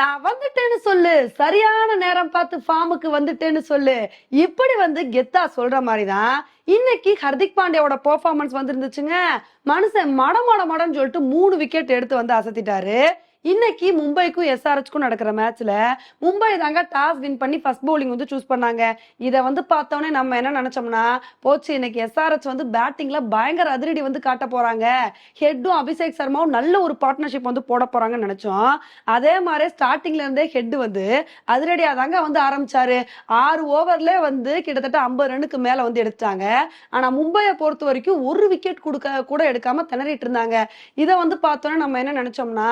நான் வந்துட்டேன்னு சொல்லு. சரியான நேரம் பார்த்து ஃபார்முக்கு வந்துட்டேன்னு சொல்லு. இப்படி வந்து கெத்தா சொல்ற மாதிரி தான் இன்னைக்கு ஹர்திக் பாண்டியாவோட பெர்ஃபார்மன்ஸ் வந்துருந்துச்சுங்க. மனுஷன் மட மட மடன்னு சொல்லிட்டு மூணு விக்கெட் எடுத்து வந்து அசத்திட்டாரு. இன்னைக்கு மும்பைக்கும் எஸ்ஆர்ஹெச்க்கும் நடக்கிற மேட்ச்ல மும்பை தாங்க டாஸ் வின் பண்ணி ஃபர்ஸ்ட் பவுலிங் வந்து சூஸ் பண்ணாங்க. இதை வந்து பார்த்தோன்னே நம்ம என்ன நினைச்சோம்னா போச்சு இன்னைக்கு எஸ்ஆர்ஹெச் வந்து பேட்டிங்ல பயங்கர அதிரடி வந்து காட்ட போறாங்க. ஹெட்டும் அபிஷேக் சர்மாவும் நல்ல ஒரு பார்ட்னர்ஷிப் வந்து போட போறாங்கன்னு நினைச்சோம். அதே மாதிரி ஸ்டார்டிங்ல இருந்தே ஹெட் வந்து அதிரடியா தாங்க வந்து ஆரம்பிச்சாரு. ஆறு ஓவர்ல வந்து கிட்டத்தட்ட ஐம்பது ரன்னுக்கு மேல வந்து எடுத்தாங்க ஆனா மும்பையை பொறுத்த வரைக்கும் ஒரு விக்கெட் கொடுக்க கூட எடுக்காம திணறிட்டு இருந்தாங்க. இதை வந்து பார்த்தோன்னே நம்ம என்ன நினைச்சோம்னா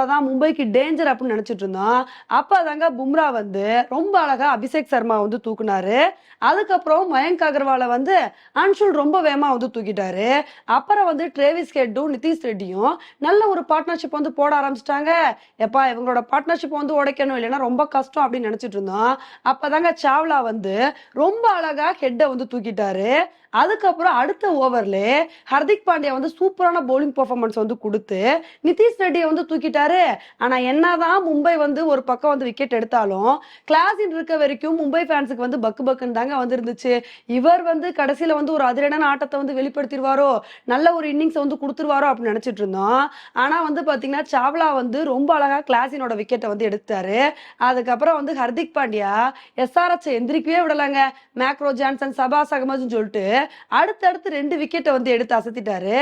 அவ்வளவுதான் மும்பைக்கு டேஞ்சர் அப்படின்னு நினைச்சிட்டு இருந்தோம். அப்போ தாங்க பும்ரா வந்து ரொம்ப அழகா அபிஷேக் சர்மா வந்து தூக்குனாரு. அதுக்கப்புறம் மயங்க் அகர்வாலை வந்து அன்ஷுல் ரொம்ப வேகமா வந்து தூக்கிட்டாரு. அப்புறம் வந்து ட்ரேவிஸ் ஹெட்டும் நிதிஷ் ரெட்டியும் நல்ல ஒரு பார்ட்னர்ஷிப் வந்து போட ஆரம்பிச்சிட்டாங்க. எப்பா இவங்களோட பார்ட்னர்ஷிப் வந்து உடைக்கணும் இல்லைன்னா ரொம்ப கஷ்டம் அப்படின்னு நினைச்சிட்டு இருந்தோம். அப்பதாங்க சாவ்லா வந்து ரொம்ப அழகா ஹெட்டை வந்து தூக்கிட்டாரு. அதுக்கப்புறம் அடுத்த ஓவர்ல ஹர்திக் பாண்டியா வந்து சூப்பரான பவுலிங் பெர்ஃபார்மன்ஸ் வந்து கொடுத்து நிதிஷ் ரெட்டியை வந்து தூக்கிட்டாரு. ஆனா என்னதான் மும்பை வந்து ஒரு பக்கம் வந்து விக்கெட் எடுத்தாலும் கிளாஸின் இருக்க வரைக்கும் மும்பை ஃபேன்ஸுக்கு வந்து பக்கு பக்குன்னு தாங்க வந்து இருந்துச்சு இவர் வந்து கடைசியில வந்து ஒரு அதிரடான ஆட்டத்தை வந்து வெளிப்படுத்திடுவாரோ நல்ல ஒரு இன்னிங்ஸ் வந்து கொடுத்துருவாரோ அப்படின்னு நினைச்சிட்டு இருந்தோம். ஆனா வந்து பாத்தீங்கன்னா சாவ்லா வந்து ரொம்ப அழகா கிளாஸினோட விக்கெட்டை வந்து எடுத்தாரு அதுக்கப்புறம் வந்து ஹர்திக் பாண்டியா எஸ்ஆர்எச் எந்திரிக்கவே விடலாங்க. மேக்ரோ ஜான்சன் சபாஸ் அகமதுன்னு சொல்லிட்டு அடுத்தடுத்து ரெண்டு விக்கெட்டை வந்து எடுத்து அசத்திட்டாரு.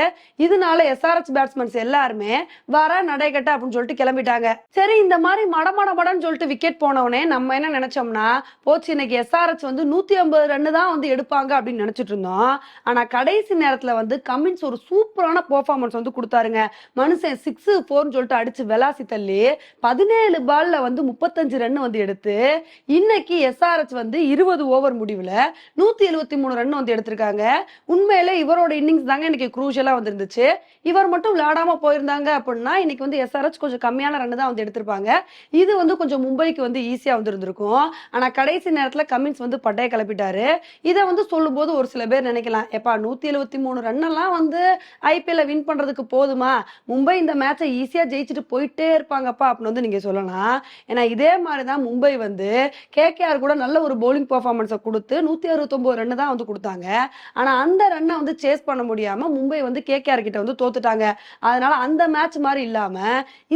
இதனால எஸ்ஆர்எச் பேட்ஸ்மேன்ஸ் எல்லாருமே வர நடைகட்ட அப்படின்னு சொல்லிட்டு கிளம்பிட்டாங்க. சரி இந்த மாதிரி மடமட மடன்னு சொல்லிட்டு விக்கெட் போனவனே நம்ம என்ன நினைச்சோம்னா போச்சு இன்னைக்கு எஸ்ஆர்எச் வந்து நூத்தி ஐம்பது ரன்னு தான் வந்து எடுப்பாங்க அப்படின்னு நினைச்சிட்டு இருந்தோம். ஆனா கடைசி நேரத்துல வந்து கமின்ஸ் ஒரு சூப்பரான பெர்ஃபார்மன்ஸ் வந்து கொடுத்தாருங்க. மனுஷன் சிக்ஸ் ஃபோர்னு சொல்லிட்டு அடிச்சு வெலாசி தள்ளி பதினேழு பால்ல வந்து முப்பத்தஞ்சு ரன் வந்து எடுத்து இன்னைக்கு எஸ்ஆர்எச் வந்து இருபது ஓவர் முடிவுல நூத்தி எழுபத்தி மூணு ரன் வந்து எடுத்திருக்காரு. எடுத்திருக்காங்க உண்மையிலே இவரோட இன்னிங்ஸ் தாங்க இன்னைக்கு குரூஷியலா வந்துருந்துச்சு. இவர் மட்டும் விளையாடாம போயிருந்தாங்க அப்படின்னா இன்னைக்கு வந்து எஸ்ஆர்எச் கொஞ்சம் கம்மியான ரன் தான் வந்து எடுத்திருப்பாங்க. இது வந்து கொஞ்சம் மும்பைக்கு வந்து ஈஸியா வந்துருந்துருக்கும். ஆனா கடைசி நேரத்துல கமின்ஸ் வந்து பட்டைய கிளப்பிட்டாரு. இதை வந்து சொல்லும்போது ஒரு சில பேர் நினைக்கலாம் எப்பா நூத்தி எழுபத்தி மூணு ரன் எல்லாம் வந்து ஐபிஎல்ல வின் பண்றதுக்கு போதுமா? மும்பை இந்த மேட்சை ஈஸியா ஜெயிச்சுட்டு போயிட்டே இருப்பாங்கப்பா அப்படின்னு வந்து நீங்க சொல்லலாம். ஏன்னா இதே மாதிரி தான் மும்பை வந்து கேகேஆர் கூட நல்ல ஒரு பவுலிங் பெர்ஃபார்மன்ஸை கொடுத்து நூத்தி அறுபத்தொன்பது ரன் தான் வந்து கொடுத்தாங்க. ஆனா அந்த ரன்னை வந்து சேஸ் பண்ண முடியாம மும்பை வந்து கேகேஆர் கிட்ட வந்து தோத்துட்டாங்க. அதனால அந்த மேட்ச் மாதிரி இல்லாம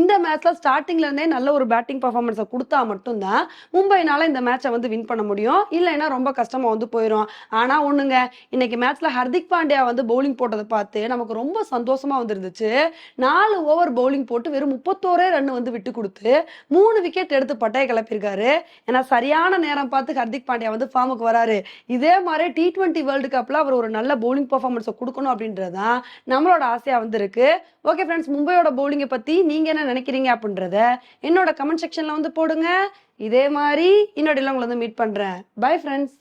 இந்த மேட்ச்ல ஸ்டார்டிங்ல இருந்தே நல்ல ஒரு பேட்டிங் பெர்ஃபார்மன்ஸை கொடுத்தா மட்டும்தான் மும்பைனால இந்த மேட்சை வந்து வின் பண்ண முடியும். இல்லைன்னா ரொம்ப கஷ்டமா வந்து போயிடும் ஆனா ஒண்ணுங்க இன்னைக்கு மேட்ச்ல ஹர்திக் பாண்டியா வந்து பவுலிங் போட்டதை பார்த்து நமக்கு ரொம்ப சந்தோஷமா வந்துருந்துச்சு. நாலு ஓவர் பவுலிங் போட்டு வெறும் முப்பத்தோரே ரன் வந்து விட்டு கொடுத்து மூணு விக்கெட் எடுத்து பட்டையை கிளப்பியிருக்காரு. ஏன்னா சரியான நேரம் பார்த்து ஹர்திக் பாண்டியா வந்து ஃபார்முக்கு வராரு. இதே மாதிரி டி டுவெண்ட்டி வேர்ல்டு கப்ல அவர் ஒரு நல்ல பவுலிங் பர்ஃபார்மன்ஸை கொடுக்கணும் அப்படின்றதுதான் நம்மளோட ஆசையா வந்திருக்கு. ஓகே ஃப்ரெண்ட்ஸ் மும்பையோட பவுலிங்கை பத்தி நீங்க என்ன நினைக்கிறீங்க அப்படின்றத என்னோட கமெண்ட் செக்ஷன்ல வந்து போடுங்க. இதே மாதிரி இன்னொடையில் உங்களை வந்து மீட் பண்றேன். Bye friends